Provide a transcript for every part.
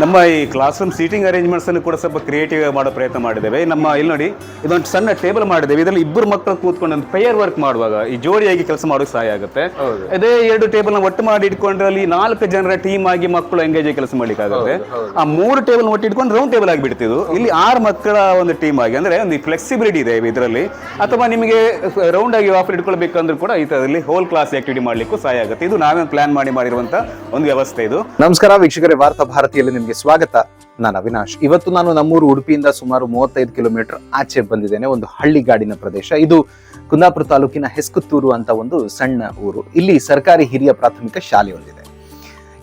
ನಮ್ಮ ಈ class room seating arrangements ಅನ್ನು ಕೂಡ ಸ್ವಲ್ಪ ಕ್ರಿಯೇಟಿವ್ ಮಾಡೋ ಪ್ರಯತ್ನ ಮಾಡಿದ್ದೇವೆ. ನಮ್ಮ ಇಲ್ಲಿ ನೋಡಿ ಇದೊಂದು ಸಣ್ಣ ಟೇಬಲ್ ಮಾಡಿದ್ದೇವೆ. ಇದರಲ್ಲಿ ಇಬ್ಬರು ಮಕ್ಕಳು ಕೂತ್ಕೊಂಡು ಒಂದು ಪೇಯರ್ ವರ್ಕ್ ಮಾಡುವಾಗ ಈ ಜೋಡಿಯಾಗಿ ಕೆಲಸ ಮಾಡೋಕೆ ಸಹಾಯ ಆಗುತ್ತೆ. ಅದೇ ಎರಡು ಟೇಬಲ್ನ ಒಟ್ಟು ಮಾಡಿ ಇಟ್ಕೊಂಡ್ರೆ ಅಲ್ಲಿ ನಾಲ್ಕು ಜನರ ಟೀಮ್ ಆಗಿ ಮಕ್ಕಳು ಎಂಗೇಜ್ ಆಗಿ ಕೆಲಸ ಮಾಡ್ಲಿಕ್ಕೆ ಆಗುತ್ತೆ. ಆ ಮೂರು ಟೇಬಲ್ ಒಟ್ಟು ಇಟ್ಕೊಂಡು ರೌಂಡ್ ಟೇಬಲ್ ಆಗಿ ಬಿಡ್ತಿದ್ದು ಇಲ್ಲಿ ಆರು ಮಕ್ಕಳ ಒಂದು ಟೀಮ್ ಆಗಿ ಅಂದ್ರೆ ಒಂದು ಫ್ಲೆಕ್ಸಿಬಿಲಿಟಿ ಇದೆ ಇದರಲ್ಲಿ. ಅಥವಾ ನಿಮಗೆ ರೌಂಡ್ ಆಗಿ ಆಫರ್ ಇಟ್ಕೊಳ್ಬೇಕಂದ್ರೂ ಕೂಡ ಈ ತರದಲ್ಲಿ ಹೋಲ್ ಕ್ಲಾಸ್ ಆಕ್ಟಿವಿಟಿ ಮಾಡ್ಲಿಕ್ಕೂ ಸಹಾಯ ಆಗುತ್ತೆ. ಇದು ನಾವೇ ಪ್ಲಾನ್ ಮಾಡಿ ಮಾಡಿರುವಂತಹ ಒಂದು ವ್ಯವಸ್ಥೆ ಇದು. ನಮಸ್ಕಾರ ವೀಕ್ಷಕರೇ ವಾರ್ತಾ ಭಾರತಿಯಲ್ಲಿ ನಿಮಗೆ ಸ್ವಾಗತ. ನಾನು ಅವಿನಾಶ್. ಇವತ್ತು ನಾನು ನಮ್ಮೂರು ಉಡುಪಿಯಿಂದ ಸುಮಾರು ಮೂವತ್ತೈದು ಕಿಲೋಮೀಟರ್ ಆಚೆ ಬಂದಿದ್ದೇನೆ. ಒಂದು ಹಳ್ಳಿಗಾಡಿನ ಪ್ರದೇಶ. ಇದು ಕುಂದಾಪುರ ತಾಲೂಕಿನ ಹೆಸ್ಕುತ್ತೂರು ಅಂತ ಒಂದು ಸಣ್ಣ ಊರು. ಇಲ್ಲಿ ಸರ್ಕಾರಿ ಹಿರಿಯ ಪ್ರಾಥಮಿಕ ಶಾಲೆ ಹೊಂದಿದೆ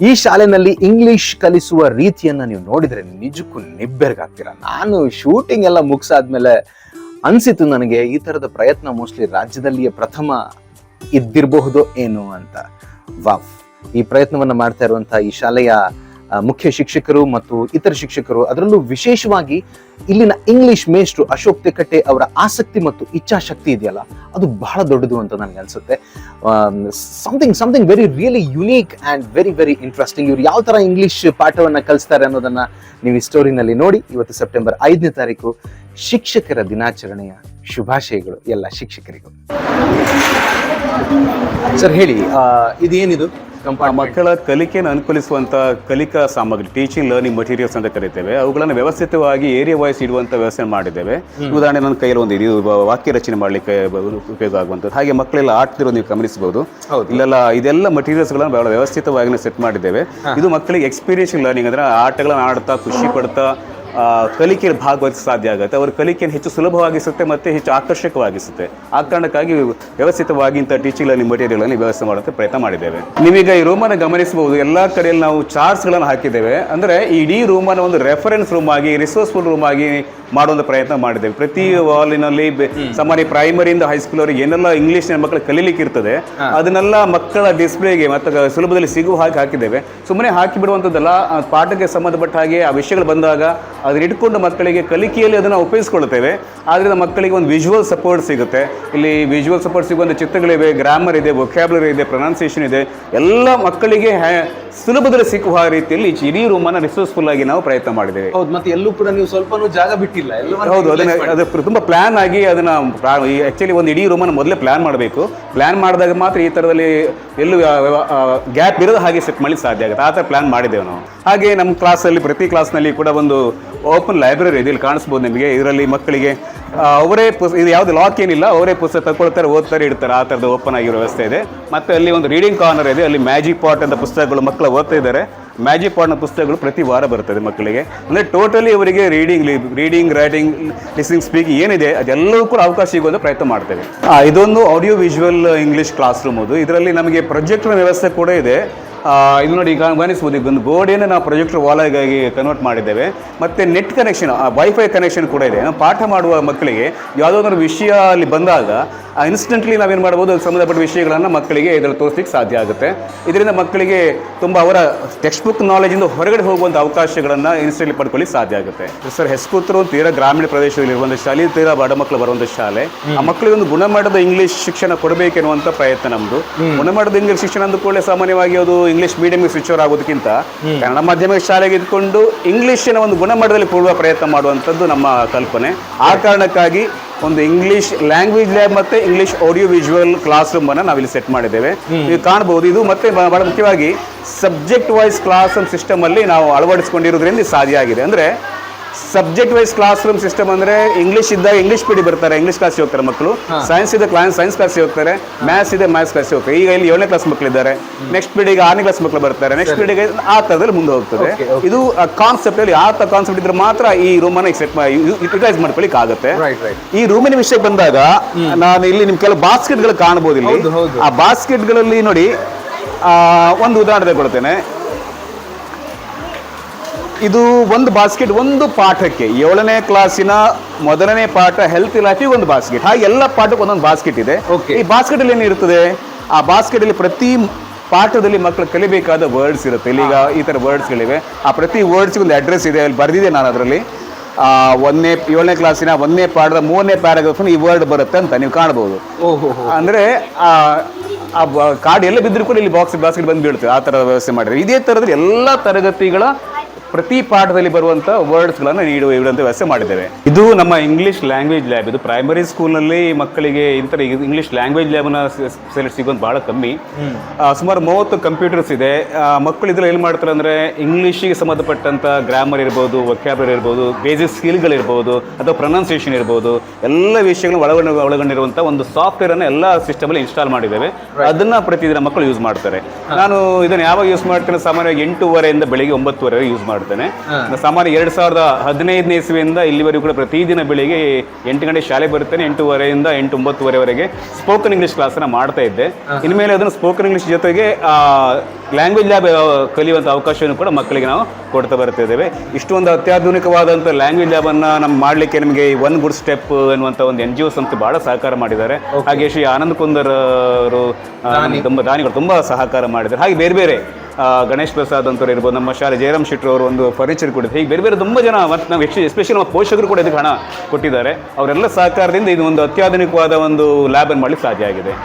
ಈ ಶಾಲೆನಲ್ಲಿ ಇಂಗ್ಲಿಷ್ ಕಲಿಸುವ ರೀತಿಯನ್ನ ನೀವು ನೋಡಿದ್ರೆ ನಿಜಕ್ಕೂ ನಿಬ್ಬೆರಗಾಗ್ತೀರಾ. ನಾನು ಶೂಟಿಂಗ್ ಎಲ್ಲ ಮುಗಿಸಾದ್ಮೇಲೆ ಅನ್ಸಿತು ನನಗೆ, ಈ ತರದ ಪ್ರಯತ್ನ ಮೋಸ್ಟ್ಲಿ ರಾಜ್ಯದಲ್ಲಿಯೇ ಪ್ರಥಮ ಇದ್ದಿರಬಹುದು, ಏನು ಅಂತ. ವಾವ್. ಈ ಪ್ರಯತ್ನವನ್ನ ಮಾಡ್ತಾ ಇರುವಂತಹ ಈ ಶಾಲೆಯ ಮುಖ್ಯ ಶಿಕ್ಷಕರು ಮತ್ತು ಇತರ ಶಿಕ್ಷಕರು, ಅದರಲ್ಲೂ ವಿಶೇಷವಾಗಿ ಇಲ್ಲಿನ ಇಂಗ್ಲಿಷ್ ಮೇಷ್ಟ್ರು ಅಶೋಕ್ ತೆಕ್ಕಟ್ಟೆ ಅವರ ಆಸಕ್ತಿ ಮತ್ತು ಇಚ್ಛಾಶಕ್ತಿ ಇದೆಯಲ್ಲ, ಅದು ಬಹಳ ದೊಡ್ಡದು ಅಂತ ನನಗೆ ಅನ್ಸುತ್ತೆ. Something something very really unique and very very interesting ಇವ್ರು ಯಾವ ಥರ ಇಂಗ್ಲಿಷ್ ಪಾಠವನ್ನು ಕಲಿಸ್ತಾರೆ ಅನ್ನೋದನ್ನು ನೀವು ಈ ಸ್ಟೋರಿನಲ್ಲಿ ನೋಡಿ. ಇವತ್ತು ಸೆಪ್ಟೆಂಬರ್ ಐದನೇ ತಾರೀಕು, ಶಿಕ್ಷಕರ ದಿನಾಚರಣೆಯ ಶುಭಾಶಯಗಳು ಎಲ್ಲ ಶಿಕ್ಷಕರಿಗೂ. ಸರ್, ಹೇಳಿ ಇದೇನಿದು? ಮಕ್ಕಳ ಕಲಿಕೆಯನ್ನು ಅನುಕೂಲಿಸುವಂತಹ ಕಲಿಕಾ ಸಾಮಗ್ರಿ ಟೀಚಿಂಗ್ ಲರ್ನಿಂಗ್ ಮಟೀರಿಯಲ್ಸ್ ಅಂತ ಕರಿತೇವೆ. ಅವುಗಳನ್ನು ವ್ಯವಸ್ಥಿತವಾಗಿ ಏರಿಯಾ ವೈಸ್ ಇಡುವಂತ ವ್ಯವಸ್ಥೆ ಮಾಡಿದ್ದೇವೆ. ಉದಾಹರಣೆ ನನ್ನ ಕೈಯಲ್ಲಿ ಒಂದು ಇದು ವಾಕ್ಯ ರಚನೆ ಮಾಡಲಿಕ್ಕೆ ಉಪಯೋಗ ಆಗುವಂಥದ್ದು. ಹಾಗೆ ಮಕ್ಕಳೆಲ್ಲ ಆಡ್ತಿರೋದು ನೀವು ಗಮನಿಸಬಹುದು. ಹೌದು. ಇಲ್ಲೆಲ್ಲ ಇದೆಲ್ಲ ಮಟೀರಿಯಲ್ಸ್ಗಳನ್ನು ಬಹಳ ವ್ಯವಸ್ಥಿತವಾಗಿ ಸೆಟ್ ಮಾಡಿದ್ದೇವೆ. ಇದು ಮಕ್ಕಳಿಗೆ ಎಕ್ಸ್ಪೀರಿಯನ್ಸ್ ಲರ್ನಿಂಗ್ ಅಂದ್ರೆ ಆಟಗಳನ್ನ ಆಡ್ತಾ ಖುಷಿ ಪಡ್ತಾ ಕಲಿಕೆಯಲ್ಲಿ ಭಾಗವಹಿಸ ಸಾಧ್ಯ ಆಗುತ್ತೆ. ಅವರ ಕಲಿಕೆಯನ್ನು ಹೆಚ್ಚು ಸುಲಭವಾಗಿಸುತ್ತೆ ಮತ್ತೆ ಹೆಚ್ಚು ಆಕರ್ಷಕವಾಗಿಸುತ್ತೆ. ಆ ಕಾರಣಕ್ಕಾಗಿ ವ್ಯವಸ್ಥಿತವಾಗಿ ಇಂಥ ಟೀಚಿಂಗ್ಗಳಲ್ಲಿ ಅನ್ನು ವ್ಯವಸ್ಥೆ ಮಾಡೋಕ್ಕೆ ಪ್ರಯತ್ನ ಮಾಡಿದ್ದೇವೆ. ನೀವೀಗ ಈ ರೂಮನ್ನು ಗಮನಿಸಬಹುದು. ಎಲ್ಲ ಕಡೆಯಲ್ಲಿ ನಾವು ಚಾರ್ಟ್ಸ್ಗಳನ್ನು ಹಾಕಿದ್ದೇವೆ. ಅಂದರೆ ಈ ಇಡೀ ರೂಮನ್ನು ಒಂದು ರೆಫರೆನ್ಸ್ ರೂಮ್ ಆಗಿ ರಿಸೋರ್ಸ್ಫುಲ್ ರೂಮ್ ಆಗಿ ಮಾಡುವಂಥ ಪ್ರಯತ್ನ ಮಾಡಿದ್ದೇವೆ. ಪ್ರತಿ ವಾಲಿನಲ್ಲಿ ಸಾಮಾನ್ಯ ಪ್ರೈಮರಿಯಿಂದ ಹೈಸ್ಕೂಲ್ ಅವರಿಗೆ ಏನೆಲ್ಲ ಇಂಗ್ಲಿಷ್ ಮಕ್ಕಳು ಕಲೀಲಿಕ್ಕೆ ಇರ್ತದೆ ಅದನ್ನೆಲ್ಲ ಮಕ್ಕಳ ಡಿಸ್ಪ್ಲೇಗೆ ಮತ್ತು ಸುಲಭದಲ್ಲಿ ಸಿಗುವ ಹಾಗೆ ಹಾಕಿದ್ದೇವೆ. ಸುಮ್ಮನೆ ಹಾಕಿ ಬಿಡುವಂಥದ್ದಲ್ಲ ಪಾಠಕ್ಕೆ ಸಂಬಂಧಪಟ್ಟ ಹಾಗೆ ಆ ವಿಷಯಗಳು ಬಂದಾಗ ಅದನ್ನ ಇಟ್ಕೊಂಡು ಮಕ್ಕಳಿಗೆ ಕಲಿಕೆಯಲ್ಲಿ ಅದನ್ನು ಉಪಯೋಗಿಸ್ಕೊಳ್ತೇವೆ ಆದ್ರಿಂದ ಮಕ್ಕಳಿಗೆ ಒಂದು ವಿಜುವಲ್ ಸಪೋರ್ಟ್ ಸಿಗುತ್ತೆ. ಇಲ್ಲಿ ವಿಜುವಲ್ ಸಪೋರ್ಟ್ ಸಿಗುವಂಥ ಚಿತ್ರಗಳಿವೆ ಗ್ರಾಮರ್ ಇದೆ ವೊಕ್ಯಾಬ್ಲರಿ ಇದೆ ಪ್ರೊನೌನ್ಸಿಯೇಷನ್ ಇದೆ. ಎಲ್ಲ ಮಕ್ಕಳಿಗೆ ಸುಲಭದಲ್ಲಿ ಸಿಕ್ಕುವ ರೀತಿಯಲ್ಲಿ ಇಡೀ ರೂಮನ್ನು ರಿಸೋರ್ಸ್ಫುಲ್ ಆಗಿ ನಾವು ಪ್ರಯತ್ನ ಮಾಡಿದ್ದೇವೆ. ಹೌದು ಮತ್ತೆ ಎಲ್ಲೂ ಕೂಡ ನೀವು ಸ್ವಲ್ಪ ಜಾಗ ಬಿಟ್ಟಿಲ್ಲ. ಹೌದು ಅದನ್ನ ಅದು ತುಂಬ ಪ್ಲಾನ್ ಆಗಿ ಅದನ್ನ ಆಕ್ಚುಲಿ ಒಂದು ಇಡೀ ರೂಮನ್ನು ಮೊದಲೇ ಪ್ಲಾನ್ ಮಾಡಬೇಕು. ಪ್ಲಾನ್ ಮಾಡಿದಾಗ ಮಾತ್ರ ಈ ತರದಲ್ಲಿ ಎಲ್ಲೂ ಗ್ಯಾಪ್ ಇರೋದು ಹಾಗೆ ಸೆಟ್ ಮಾಡಲಿಕ್ಕೆ ಸಾಧ್ಯ ಆಗುತ್ತೆ. ಆ ಥರ ಪ್ಲಾನ್ ಮಾಡಿದ್ದೇವೆ ನಾವು. ಹಾಗೆ ನಮ್ಮ ಕ್ಲಾಸಲ್ಲಿ ಪ್ರತಿ ಕ್ಲಾಸ್ನಲ್ಲಿ ಕೂಡ ಒಂದು ಓಪನ್ ಲೈಬ್ರರಿ ಇದೆ ಇಲ್ಲಿ ಕಾಣಿಸ್ಬೋದು ನಿಮಗೆ. ಇದರಲ್ಲಿ ಮಕ್ಕಳಿಗೆ ಅವರೇ ಪುಸ್, ಇದು ಯಾವುದು ಲಾಕ್ ಏನಿಲ್ಲ, ಅವರೇ ಪುಸ್ತಕ ತಗೊಳ್ತಾರೆ ಓದ್ತಾರೆ, ಇಡ್ತಾರೆ. ಆ ಥರದ ಓಪನ್ ಆಗಿರೋ ವ್ಯವಸ್ಥೆ ಇದೆ. ಮತ್ತು ಅಲ್ಲಿ ಒಂದು ರೀಡಿಂಗ್ ಕಾರ್ನರ್ ಇದೆ. ಅಲ್ಲಿ ಮ್ಯಾಜಿಕ್ ಪಾಟ್ ಅಂತ ಪುಸ್ತಕಗಳು ಮಕ್ಕಳು ಓದ್ತಾ ಇದ್ದಾರೆ. ಮ್ಯಾಜಿಕ್ ಪಾಟ್ನ ಪುಸ್ತಕಗಳು ಪ್ರತಿ ವಾರ ಬರ್ತದೆ ಮಕ್ಕಳಿಗೆ. ಅಂದರೆ ಟೋಟಲಿ ಅವರಿಗೆ reading reading writing listening speaking ಏನಿದೆ, ಅದೆಲ್ಲವೂ ಕೂಡ ಅವಕಾಶ ಸಿಗೋದು ಪ್ರಯತ್ನ ಮಾಡ್ತೇವೆ. ಇದೊಂದು audio visual English classroom ಅದು. ಇದರಲ್ಲಿ ನಮಗೆ ಪ್ರೊಜೆಕ್ಟರ್ ವ್ಯವಸ್ಥೆ ಕೂಡ ಇದೆ. ಇದು ನೋಡಿ ಈಗ ಗಮನಿಸ್ಬೋದು ಈಗ ಒಂದು ಗೋಡೆಯನ್ನು ನಾವು ಪ್ರೊಜೆಕ್ಟರ್ ವಾಲಾಗಿ ಕನ್ವರ್ಟ್ ಮಾಡಿದ್ದೇವೆ. ಮತ್ತು ನೆಟ್ ಕನೆಕ್ಷನ್ ವೈಫೈ ಕನೆಕ್ಷನ್ ಕೂಡ ಇದೆ. ಪಾಠ ಮಾಡುವ ಮಕ್ಕಳಿಗೆ ಯಾವುದೋ ಒಂದು ವಿಷಯ ಅಲ್ಲಿ ಬಂದಾಗ ಇನ್ಸ್ಟೆಂಟ್ಲಿ ನಾವೇನು ಮಾಡ್ಬೋದು ಅದಕ್ಕೆ ಸಂಬಂಧಪಟ್ಟ ವಿಷಯಗಳನ್ನು ಮಕ್ಕಳಿಗೆ ಇದರಲ್ಲಿ ತೋರಿಸ್ಲಿಕ್ಕೆ ಸಾಧ್ಯ ಆಗುತ್ತೆ. ಇದರಿಂದ ಮಕ್ಕಳಿಗೆ ತುಂಬ ಅವರ ಟೆಕ್ಸ್ಟ್ ಬುಕ್ ನಾಲೆಜಿಂದ ಹೊರಗಡೆ ಹೋಗುವಂಥ ಅವಕಾಶಗಳನ್ನು ಇನ್ಸ್ಟೆಂಟ್ಲಿ ಪಡ್ಕೊಳ್ಳಿ ಸಾಧ್ಯ ಆಗುತ್ತೆ. ಸರ್ ಹೆಸ್ಕೂತರು ತೀರಾ ಗ್ರಾಮೀಣ ಪ್ರದೇಶದಲ್ಲಿ ಇರುವಂಥ ಶಾಲೆ ತೀರಾ ಬಡ ಮಕ್ಕಳು ಬರುವಂಥ ಶಾಲೆ ಆ ಮಕ್ಕಳಿಗೆ ಒಂದು ಗುಣಮಟ್ಟದ ಇಂಗ್ಲಿಷ್ ಶಿಕ್ಷಣ ಕೊಡಬೇಕೆನ್ನುವಂಥ ಪ್ರಯತ್ನ ನಮ್ಮದು ಗುಣಮಟ್ಟದ ಇಂಗ್ಲಿಷ್ ಶಿಕ್ಷಣ ಅಂದ ಕೂಡಲೇ ಸಾಮಾನ್ಯವಾಗಿ ಅದು ಇಂಗ್ಲಿಷ್ ಮೀಡಿಯಂಗೆ ಸ್ವಿಚ್ ಓವರ್ ಆಗೋದಕ್ಕಿಂತ ಕನ್ನಡ ಮಾಧ್ಯಮಿಕ ಶಾಲೆಗೆ ಇದ್ಕೊಂಡು ಇಂಗ್ಲಿಷಿನ ಒಂದು ಗುಣಮಟ್ಟದಲ್ಲಿ ಕೊಡುವ ಪ್ರಯತ್ನ ಮಾಡುವಂಥದ್ದು ನಮ್ಮ ಕಲ್ಪನೆ. ಆ ಕಾರಣಕ್ಕಾಗಿ ಒಂದು ಇಂಗ್ಲಿಷ್ ಲ್ಯಾಂಗ್ವೇಜ್ ಲ್ಯಾಬ್ ಮತ್ತೆ English audio visual classroom ಅನ್ನ ನಾವಿಲ್ಲಿ ಸೆಟ್ ಮಾಡಿದ್ದೇವೆ. ನೀವು ಕಾಣಬಹುದು ಇದು ಮತ್ತೆ ಬಹಳ ಮುಖ್ಯವಾಗಿ ಸಬ್ಜೆಕ್ಟ್ ವೈಸ್ ಕ್ಲಾಸ್ ಸಿಸ್ಟಮ್ ಅಲ್ಲಿ ನಾವು ಅಳವಡಿಸಿಕೊಂಡಿರೋದ್ರಿಂದ ಸಾಧ್ಯ ಆಗಿದೆ. ಅಂದ್ರೆ subject wise classroom system ಅಂದ್ರೆ ಇಂಗ್ಲಿಷ್ ಇದ್ದಾಗ ಇಂಗ್ಲಿಷ್ ಪೀಡಿ ಬರ್ತಾರೆ ಇಂಗ್ಲಿಷ್ ಕ್ಲಾಸ್ ಹೋಗ್ತಾರೆ ಮಕ್ಕಳು ಸೈನ್ಸ್ ಇದೆ ಕ್ಲಾಸ್ ಸೈನ್ಸ್ ಕ್ಲಾಸ್ ಹೋಗ್ತಾರೆ ಮ್ಯಾಥ್ಸ್ ಇದೆ ಮ್ಯಾಥ್ಸ್ ಕ್ಲಾಸ್ ಹೋಗ್ತಾರೆ. ಈಗ ಇಲ್ಲಿ ಏಳನೇ ಕ್ಲಾಸ್ ಮಕ್ಕಳಿದ್ದಾರೆ ನೆಕ್ಸ್ಟ್ ಪೀಡಿಗೆ ಆರನೇ ಕ್ಲಾಸ್ ಮಕ್ಕಳು ಬರ್ತಾರೆ. ನೆಕ್ಸ್ಟ್ ಪೀಡಿಗೆ ಆ ತರದಲ್ಲಿ ಮುಂದೆ ಹೋಗ್ತದೆ. ಇದು ಕಾನ್ಸೆಪ್ಟ್ ಅಲ್ಲಿ ಆ ಕಾನ್ಸೆಪ್ಟ್ ಇದ್ರೆ ಮಾತ್ರ ಈ ರೂಮ್ ಅನ್ನ ಎಕ್ಸೆಪ್ಟ್ ಯುಟಿಲೈಸ್ ಮಾಡ್ಕೊಳ್ಳಿಕ್ಕೆ ಆಗುತ್ತೆ. ಈ ರೂಮಿನ ವಿಷಯಕ್ಕೆ ಬಂದಾಗ ನಾನು ಇಲ್ಲಿ ನಿಮ್ ಕೆಲವು ಬಾಸ್ಕೆಟ್ಗಳು ಕಾಣಬಹುದು ಇಲ್ಲಿ. ಆ ಬಾಸ್ಕೆಟ್ಗಳಲ್ಲಿ ನೋಡಿ ಆ, ಒಂದು ಉದಾಹರಣೆ ಕೊಡ್ತೇನೆ ಇದು ಒಂದು ಬಾಸ್ಕೆಟ್ ಒಂದು ಪಾಠಕ್ಕೆ. ಏಳನೇ ಕ್ಲಾಸಿನ ಮೊದಲನೇ ಪಾಠ ಹೆಲ್ತ್ ಇಲಾಖೆಗೆ ಒಂದು ಬಾಸ್ಕೆಟ್ ಹಾಗೆ ಎಲ್ಲ ಪಾಠಕ್ಕೆ ಒಂದೊಂದು ಬಾಸ್ಕೆಟ್ ಇದೆ. ಈ ಬಾಸ್ಕೆಟ್ ಅಲ್ಲಿ ಏನಿರ್ತದೆ ಆ ಬಾಸ್ಕೆಟ್ ಅಲ್ಲಿ ಪ್ರತಿ ಪಾಠದಲ್ಲಿ ಮಕ್ಕಳು ಕಲಿಬೇಕಾದ ವರ್ಡ್ಸ್ ಇರುತ್ತೆ. ಇಲ್ಲಿ ಈಗ ಈ ತರ ವರ್ಡ್ಸ್ಗಳಿವೆ ಆ ಪ್ರತಿ ವರ್ಡ್ಸ್ಗೆ ಒಂದು ಅಡ್ರೆಸ್ ಇದೆ. ಅಲ್ಲಿ ಬರೆದಿದೆ ನಾನು ಅದರಲ್ಲಿ. ಒಂದನೇ ಏಳನೇ ಕ್ಲಾಸಿನ ಒಂದನೇ ಪಾಠದ ಮೂರನೇ ಪ್ಯಾರಾಗ್ರಾಫ್ ಈ ವರ್ಡ್ ಬರುತ್ತೆ ಅಂತ ನೀವು ಕಾಣಬಹುದು. ಓಹೋ. ಅಂದ್ರೆ ಆ ಕಾರ್ಡ್ ಎಲ್ಲ ಬಿದ್ದರೂ ಕೂಡ ಇಲ್ಲಿ ಬಾಕ್ಸ್ ಬಾಸ್ಕೆಟ್ ಬಂದು ಬೀಳುತ್ತೆ. ಆ ತರ ವ್ಯವಸ್ಥೆ ಮಾಡಿದ್ರೆ. ಇದೇ ತರದಲ್ಲಿ ಎಲ್ಲ ತರಗತಿಗಳ ಪ್ರತಿ ಪಾಠದಲ್ಲಿ ಬರುವಂಥ ವರ್ಡ್ಸ್ಗಳನ್ನು ನೀಡುವ ಇಡುವಂಥ ವ್ಯವಸ್ಥೆ ಮಾಡಿದ್ದೇವೆ. ಇದು ನಮ್ಮ ಇಂಗ್ಲಿಷ್ ಲ್ಯಾಂಗ್ವೇಜ್ ಲ್ಯಾಬ್ ಇದು ಪ್ರೈಮರಿ ಸ್ಕೂಲ್ನಲ್ಲಿ ಮಕ್ಕಳಿಗೆ ಇಂಥ ಇಂಗ್ಲಿಷ್ ಲ್ಯಾಂಗ್ವೇಜ್ ಲ್ಯಾಬ್ನ ಸೆಲೆಕ್ಟ್ ಸಿಗೋದು ಭಾಳ ಕಮ್ಮಿ. ಸುಮಾರು ಮೂವತ್ತು ಕಂಪ್ಯೂಟರ್ಸ್ ಇದೆ. ಮಕ್ಕಳು ಇದ್ರಲ್ಲಿ ಏನು ಮಾಡ್ತಾರೆ ಅಂದರೆ ಇಂಗ್ಲೀಷಿಗೆ ಸಂಬಂಧಪಟ್ಟಂಥ ಗ್ರಾಮರ್ ಇರ್ಬೋದು ವೊಕ್ಯಾಬ್ರರಿ ಇರ್ಬೋದು ಬೇಸಿಕ್ ಸ್ಕಿಲ್ಗಳಿರ್ಬೋದು ಅಥವಾ ಪ್ರೊನೌನ್ಸಿಯೇಷನ್ ಇರ್ಬೋದು ಎಲ್ಲ ವಿಷಯಗಳು ಒಳಗೊಂಡ ಒಳಗೊಂಡಿರುವಂಥ ಒಂದು ಸಾಫ್ಟ್ವೇರನ್ನು ಎಲ್ಲ ಸಿಸ್ಟಮಲ್ಲಿ ಇನ್ಸ್ಟಾಲ್ ಮಾಡಿದ್ದೇವೆ. ಅದನ್ನ ಪ್ರತಿದಿನ ಮಕ್ಕಳು ಯೂಸ್ ಮಾಡ್ತಾರೆ. ನಾನು ಇದನ್ನು ಯಾವಾಗ ಯೂಸ್ ಮಾಡ್ತೇನೆ? ಸಾಮಾನ್ಯವಾಗಿ ಎಂಟೂವರೆಯಿಂದ ಬೆಳಿಗ್ಗೆ ಒಂಬತ್ತುವರೆ ಯೂಸ್ ಮಾಡ್ತೇನೆ ಸಾಮಾನ್ಯ ಎರಡು ಸಾವಿರದ ಹದಿನೈದನೇ ಇಸ್ವಿಯಿಂದ ಇಲ್ಲಿವರೆಗೂ ಕೂಡ ಪ್ರತಿದಿನ ಬೆಳಿಗ್ಗೆ ಎಂಟು ಗಂಟೆ ಶಾಲೆ ಬರುತ್ತೇನೆ ಎಂಟೂವರೆಯಿಂದ ಎಂಟು ಒಂಬತ್ತುವರೆವರೆಗೆ ಸ್ಪೋಕನ್ ಇಂಗ್ಲಿಷ್ ಕ್ಲಾಸನ್ನು ಮಾಡ್ತಾ ಇದ್ದೆ. ಇನ್ಮೇಲೆ ಅದನ್ನು ಸ್ಪೋಕನ್ ಇಂಗ್ಲಿಷ್ ಜೊತೆಗೆ ಲ್ಯಾಂಗ್ವೇಜ್ ಲ್ಯಾಬ್ ಕಲಿಯುವಂಥ ಅವಕಾಶವನ್ನು ಕೂಡ ಮಕ್ಕಳಿಗೆ ನಾವು ಕೊಡ್ತಾ ಬರ್ತಿದ್ದೇವೆ ಇಷ್ಟೊಂದು ಅತ್ಯಾಧುನಿಕವಾದಂಥ ಲ್ಯಾಂಗ್ವೇಜ್ ಲ್ಯಾಬನ್ನು ನಮ್ಮ ಮಾಡಲಿಕ್ಕೆ ನಿಮಗೆ ಒನ್ ಗುಡ್ ಸ್ಟೆಪ್ ಎನ್ನುವಂಥ ಒಂದು ಎನ್ ಜಿ ಒ ಸಂಸ್ಥೆ ಬಹಳ ಸಹಕಾರ ಮಾಡಿದ್ದಾರೆ. ಹಾಗೆ ಶ್ರೀ ಆನಂದ್ ಕುಂದರ್ ಅವರು ತುಂಬಾ ದಾನಿಗಳು ತುಂಬ ಸಹಕಾರ ಮಾಡಿದ್ದಾರೆ. ಹಾಗೆ ಬೇರೆ ಬೇರೆ ಗಣೇಶ್ ಪ್ರಸಾದ್ ಅಂತವ್ರು ಇರ್ಬೋದು ನಮ್ಮ ಶಾಲೆ ಜಯರಾಮ್ ಶೆಟ್ರು ಅವರು ಒಂದು ಫರ್ನಿಚರ್ ಕೊಟ್ಟಿದ್ದು ಹೀಗೆ ಬೇರೆ ಬೇರೆ ತುಂಬ ಜನ ಮತ್ತು ನಾವು ಎಸ್ಪೆಷಲಿ ನಮ್ಮ ಪೋಷಕರು ಕೂಡ ಇದಕ್ಕೆ ಹಣ ಕೊಟ್ಟಿದ್ದಾರೆ ಅವರೆಲ್ಲ ಸಹಕಾರದಿಂದ ಇದು ಒಂದು ಅತ್ಯಾಧುನಿಕವಾದ ಒಂದು ಲ್ಯಾಬನ್ನು ಮಾಡಲಿಕ್ಕೆ ಸಾಧ್ಯ ಆಗಿದೆ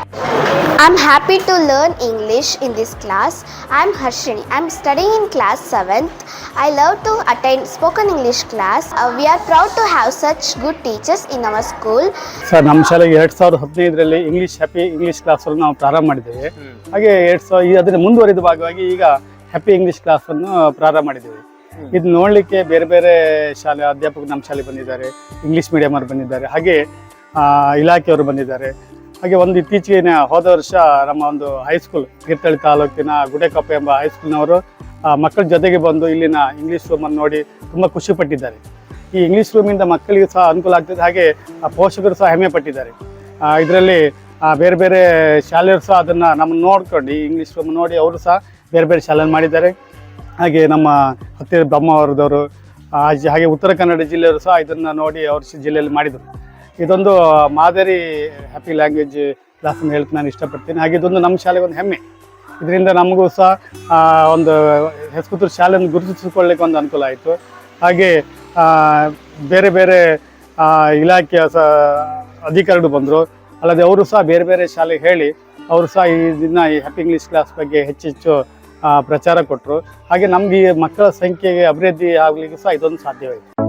I am happy to learn learn in this this class. Am Harshini. I am in in 7th. Seventh I love to attend spoken class. Class we are proud to have such good teachers in our school sir ನಮ್ಮ ಶಾಲೆಗೆ ಎರಡು ಸಾವಿರದ ಹದಿನೈದರಲ್ಲಿ English happy English class ಅನ್ನು ನಾವು ಪ್ರಾರಂಭ ಮಾಡಿದ್ದೇವೆ ಹಾಗೆ ಎರಡು ಸಾವಿರ ಈ ಅದರ ಮುಂದುವರಿದ ಭಾಗವಾಗಿ ಈಗ ಹ್ಯಾಪಿ ಇಂಗ್ಲಿಷ್ ಕ್ಲಾಸ್ ಅನ್ನು ಪ್ರಾರಂಭ ಮಾಡಿದ್ದೀವಿ. ಇದು ನೋಡಲಿಕ್ಕೆ ಬೇರೆ ಬೇರೆ ಶಾಲೆ ಅಧ್ಯಾಪಕರು ನಮ್ಮ ಶಾಲೆ ಬಂದಿದ್ದಾರೆ ಇಂಗ್ಲಿಷ್ ಮೀಡಿಯಂ ಅವರು ಬಂದಿದ್ದಾರೆ ಹಾಗೆ ಆ, ಇಲಾಖೆಯವರು ಬಂದಿದ್ದಾರೆ. ಹಾಗೆ ಒಂದು ಇತ್ತೀಚೆಗೆ ಹೋದ ವರ್ಷ ನಮ್ಮ ಒಂದು ಹೈಸ್ಕೂಲ್ ತೀರ್ಥಹಳ್ಳಿ ತಾಲೂಕಿನ ಗುಡೆಕಪ್ಪ ಎಂಬ ಹೈಸ್ಕೂಲ್ನವರು ಮಕ್ಕಳ ಜೊತೆಗೆ ಬಂದು ಇಲ್ಲಿನ ಇಂಗ್ಲಿಷ್ ರೂಮನ್ನು ನೋಡಿ ತುಂಬ ಖುಷಿ ಪಟ್ಟಿದ್ದಾರೆ. ಈ ಇಂಗ್ಲಿಷ್ ರೂಮಿಂದ ಮಕ್ಕಳಿಗೆ ಸಹ ಅನುಕೂಲ ಆಗ್ತದೆ ಹಾಗೆ ಆ ಪೋಷಕರು ಸಹ ಹೆಮ್ಮೆ ಪಟ್ಟಿದ್ದಾರೆ. ಇದರಲ್ಲಿ ಬೇರೆ ಬೇರೆ ಶಾಲೆಯವರು ಸಹ ಅದನ್ನು ನಮ್ಮನ್ನು ನೋಡ್ಕೊಂಡು ಇಂಗ್ಲೀಷ್ ನೋಡಿ ಅವರು ಸಹ ಬೇರೆ ಬೇರೆ ಶಾಲೆಯಲ್ಲಿ ಮಾಡಿದ್ದಾರೆ. ಹಾಗೆ ನಮ್ಮ ಹತ್ತಿರ ಬ್ರಹ್ಮಾವರದವರು ಹಾಗೆ ಉತ್ತರ ಕನ್ನಡ ಜಿಲ್ಲೆಯವರು ಸಹ ಇದನ್ನು ನೋಡಿ ಅವ್ರ ಜಿಲ್ಲೆಯಲ್ಲಿ ಮಾಡಿದರು. ಇದೊಂದು ಮಾದರಿ ಹ್ಯಾಪಿ ಲ್ಯಾಂಗ್ವೇಜ್ ಕ್ಲಾಸ್ ಅಂತ ಹೇಳಕ್ಕೆ ನಾನು ಇಷ್ಟಪಡ್ತೀನಿ. ಹಾಗೆ ಇದೊಂದು ನಮ್ಮ ಶಾಲೆಗೆ ಒಂದು ಹೆಮ್ಮೆ. ಇದರಿಂದ ನಮಗೂ ಸಹ ಒಂದು ಹೆಸರು ಶಾಲೆಯನ್ನು ಗುರುತಿಸಿಕೊಳ್ಳಿಕ್ಕೆ ಒಂದು ಅನುಕೂಲ ಆಯಿತು. ಹಾಗೆ ಬೇರೆ ಬೇರೆ ಇಲಾಖೆಯ ಸ ಅಧಿಕಾರಿಗಳು ಬಂದರು. ಅಲ್ಲದೆ ಅವರು ಸಹ ಬೇರೆ ಬೇರೆ ಶಾಲೆಗೆ ಹೇಳಿ ಅವರು ಸಹ ಈ ದಿನ ಈ ಹ್ಯಾಪಿ ಇಂಗ್ಲೀಷ್ ಕ್ಲಾಸ್ ಬಗ್ಗೆ ಹೆಚ್ಚೆಚ್ಚು ಪ್ರಚಾರ ಕೊಟ್ಟರು ಹಾಗೆ ನಮಗೆ ಮಕ್ಕಳ ಸಂಖ್ಯೆಗೆ ಅಭಿವೃದ್ಧಿ ಆಗಲಿಕ್ಕೆ ಸಹ ಇದೊಂದು ಸಾಧ್ಯವಾಯಿತು.